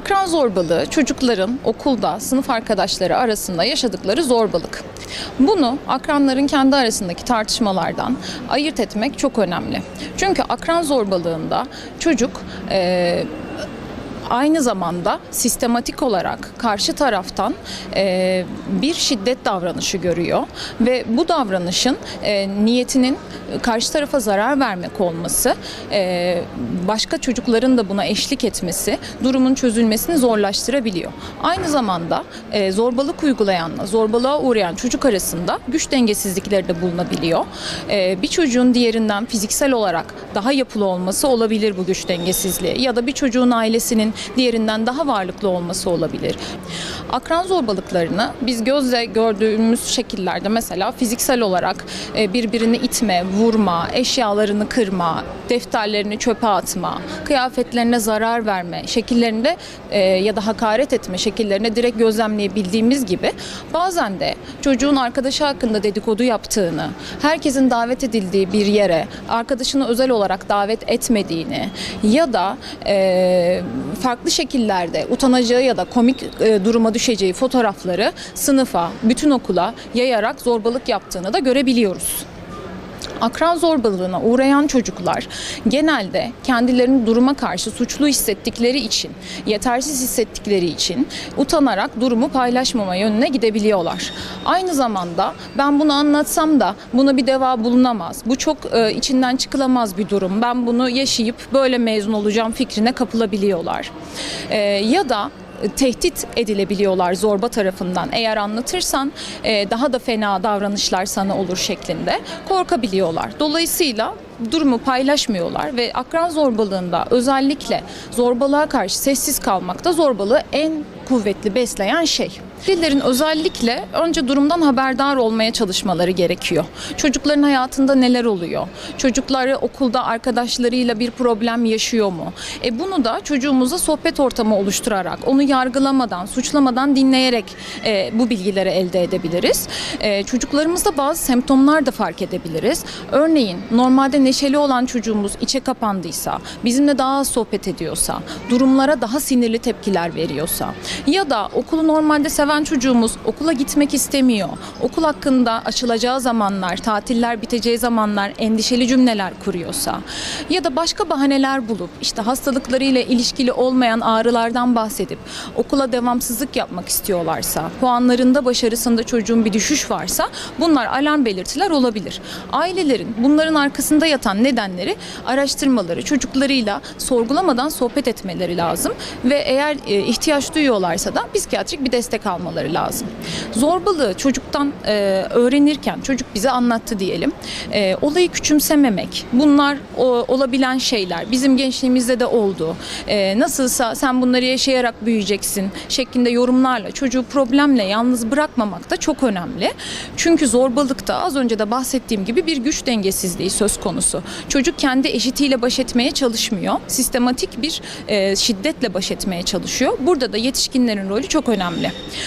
Akran zorbalığı çocukların okulda sınıf arkadaşları arasında yaşadıkları zorbalık. Bunu akranların kendi arasındaki tartışmalardan ayırt etmek çok önemli. Çünkü akran zorbalığında çocuk eee aynı zamanda sistematik olarak karşı taraftan e, bir şiddet davranışı görüyor ve bu davranışın e, niyetinin karşı tarafa zarar vermek olması, e, başka çocukların da buna eşlik etmesi durumun çözülmesini zorlaştırabiliyor. Aynı zamanda e, zorbalık uygulayanla zorbalığa uğrayan çocuk arasında güç dengesizlikleri de bulunabiliyor. E, bir çocuğun diğerinden fiziksel olarak daha yapılı olması olabilir bu güç dengesizliği ya da bir çocuğun ailesinin diğerinden daha varlıklı olması olabilir. Akran zorbalıklarını biz gözle gördüğümüz şekillerde mesela fiziksel olarak e, birbirini itme, vurma, eşyalarını kırma, defterlerini çöpe atma, kıyafetlerine zarar verme şekillerinde e, ya da hakaret etme şekillerine direkt gözlemleyebildiğimiz gibi bazen de çocuğun arkadaşı hakkında dedikodu yaptığını, herkesin davet edildiği bir yere arkadaşını özel olarak davet etmediğini ya da e, farklı şekillerde utanacağı ya da komik e, duruma düşeceği fotoğrafları sınıfa, bütün okula yayarak zorbalık yaptığını da görebiliyoruz. Akran zorbalığına uğrayan çocuklar genelde kendilerini duruma karşı suçlu hissettikleri için, yetersiz hissettikleri için utanarak durumu paylaşmama yönüne gidebiliyorlar. Aynı zamanda ben bunu anlatsam da buna bir deva bulunamaz. Bu çok e, içinden çıkılamaz bir durum. Ben bunu yaşayıp böyle mezun olacağım fikrine kapılabiliyorlar. E, ya da tehdit edilebiliyorlar zorba tarafından. Eğer anlatırsan e, daha da fena davranışlar sana olur şeklinde korkabiliyorlar. Dolayısıyla durumu paylaşmıyorlar ve akran zorbalığında özellikle zorbalığa karşı sessiz kalmak da zorbalığı en kuvvetli besleyen şey. Velilerin özellikle önce durumdan haberdar olmaya çalışmaları gerekiyor. Çocukların hayatında neler oluyor? Çocukları okulda arkadaşlarıyla bir problem yaşıyor mu? E bunu da çocuğumuza sohbet ortamı oluşturarak, onu yargılamadan, suçlamadan dinleyerek e, bu bilgileri elde edebiliriz. E, çocuklarımızda bazı semptomlar da fark edebiliriz. Örneğin normalde neşeli olan çocuğumuz içe kapandıysa, bizimle daha az sohbet ediyorsa, durumlara daha sinirli tepkiler veriyorsa ya da okulu normalde seven çocuğumuz okula gitmek istemiyor. Okul hakkında açılacağı zamanlar, tatiller biteceği zamanlar endişeli cümleler kuruyorsa ya da başka bahaneler bulup işte hastalıklarıyla ilişkili olmayan ağrılardan bahsedip okula devamsızlık yapmak istiyorlarsa, puanlarında başarısında çocuğun bir düşüş varsa bunlar alarm belirtiler olabilir. Ailelerin bunların arkasında yatan nedenleri araştırmaları, çocuklarıyla sorgulamadan sohbet etmeleri lazım ve eğer e, ihtiyaç duyuyorlarsa da psikiyatrik bir destek almaları lazım. Zorbalığı çocuktan e, öğrenirken çocuk bize anlattı diyelim. E, olayı küçümsememek. Bunlar o, olabilen şeyler. Bizim gençliğimizde de oldu. E, nasılsa sen bunları yaşayarak büyüyeceksin şeklinde yorumlarla çocuğu problemle yalnız bırakmamak da çok önemli. Çünkü zorbalıkta az önce de bahsettiğim gibi bir güç dengesizliği söz konusu. Çocuk kendi eşitiyle baş etmeye çalışmıyor. Sistematik bir e, şiddetle baş etmeye çalışıyor. Burada da yetişkinlerin rolü çok önemli.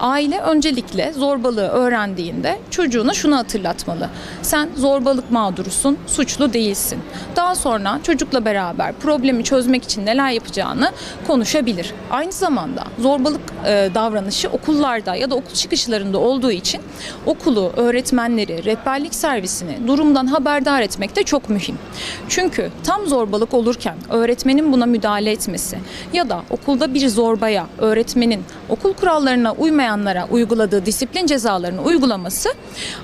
Aile öncelikle zorbalığı öğrendiğinde çocuğuna şunu hatırlatmalı. Sen zorbalık mağdurusun, suçlu değilsin. Daha sonra çocukla beraber problemi çözmek için neler yapacağını konuşabilir. Aynı zamanda zorbalık e, davranışı okullarda ya da okul çıkışlarında olduğu için okulu, öğretmenleri, rehberlik servisini durumdan haberdar etmek de çok mühim. Çünkü tam zorbalık olurken öğretmenin buna müdahale etmesi ya da okulda bir zorbaya öğretmenin okul kurallarına uymayanlara uyguladığı disiplin cezalarını uygulaması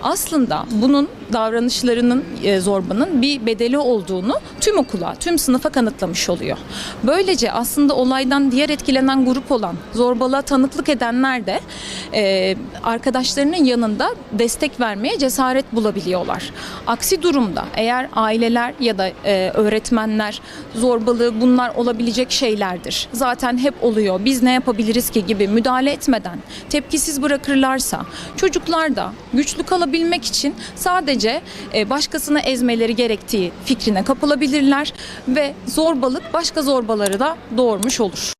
aslında bunun davranışlarının e, zorbanın bir bedeli olduğunu tüm okula, tüm sınıfa kanıtlamış oluyor. Böylece aslında olaydan diğer etkilenen grup olan zorbalığa tanıklık edenler de e, arkadaşlarının yanında destek vermeye cesaret bulabiliyorlar. Aksi durumda eğer aileler ya da e, öğretmenler zorbalığı bunlar olabilecek şeylerdir. Zaten hep oluyor. Biz ne yapabiliriz ki gibi müdahale etmeden tepkisiz bırakırlarsa çocuklar da güçlü kalabilmek için sadece e, başkasını ezmeleri gerektiği fikrine kapılabilirler ve zorbalık başka zorbaları da doğurmuş olur.